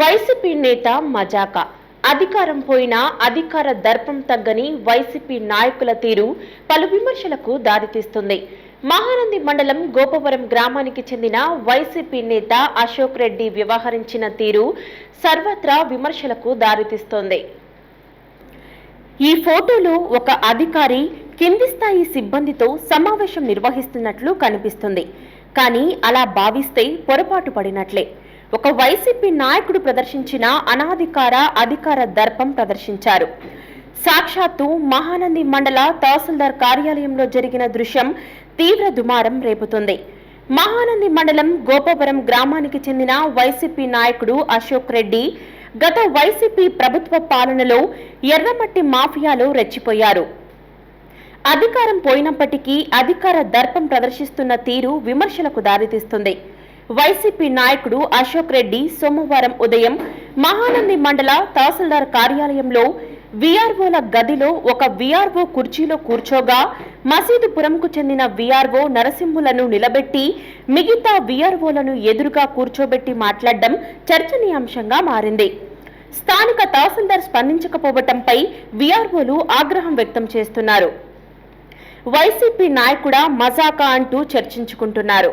YCP నేత మజాక. అధికారం పోయినా అధికార దర్పం తగ్గని వైసీపీ నాయకుల తీరు పలు విమర్శలకు దారితీస్తుంది. మహానంది మండలం గోపవరం గ్రామానికి చెందిన వైసీపీ నేత అశోక్ రెడ్డి వ్యవహరించిన తీరు సర్వత్రా విమర్శలకు దారితీస్తోంది. ఈ ఫోటోలో ఒక అధికారి కింది స్థాయి సిబ్బందితో సమావేశం నిర్వహిస్తున్నట్లు కనిపిస్తుంది. కానీ అలా భావిస్తే పొరపాటు పడినట్లే. ఒక వైసీపీ నాయకుడు ప్రదర్శించిన అనాధికార అధికార దర్పం ప్రదర్శించారు. సాక్షాత్తు మహానంది మండల తహసీల్దార్ కార్యాలయంలో జరిగిన దృశ్యం తీవ్ర దుమారం రేపుతుంది. మహానంది మండలం గోపవరం గ్రామానికి చెందిన వైసీపీ నాయకుడు అశోక్ రెడ్డి గత వైసీపీ ప్రభుత్వ పాలనలో ఎర్రమట్టి మాఫియాలో రెచ్చిపోయారు. అధికారం పోయినప్పటికీ అధికార దర్పం ప్రదర్శిస్తున్న తీరు విమర్శలకు దారితీస్తుంది. వైసీపీ నాయకుడు అశోక్ రెడ్డి సోమవారం ఉదయం మహానంది మండల తహసీల్దార్ కార్యాలయంలో విఆర్ఓల గదిలో ఒక విఆర్ఓ కుర్చీలో కూర్చోగా మసీదుపురంకు చెందిన విఆర్ఓ నరసింహులను నిలబెట్టి మిగతా విఆర్ఓలను ఎదురుగా కూర్చోబెట్టి మాట్లాడడం చర్చనీయాంశంగా మారింది. స్థానిక తహసీల్దార్ స్పందించకపోవటంపై విఆర్ఓలు ఆగ్రహం వ్యక్తం చేస్తున్నారు. వైసీపీ నాయకుడా మజాకా అంటూ చర్చించుకుంటున్నారు.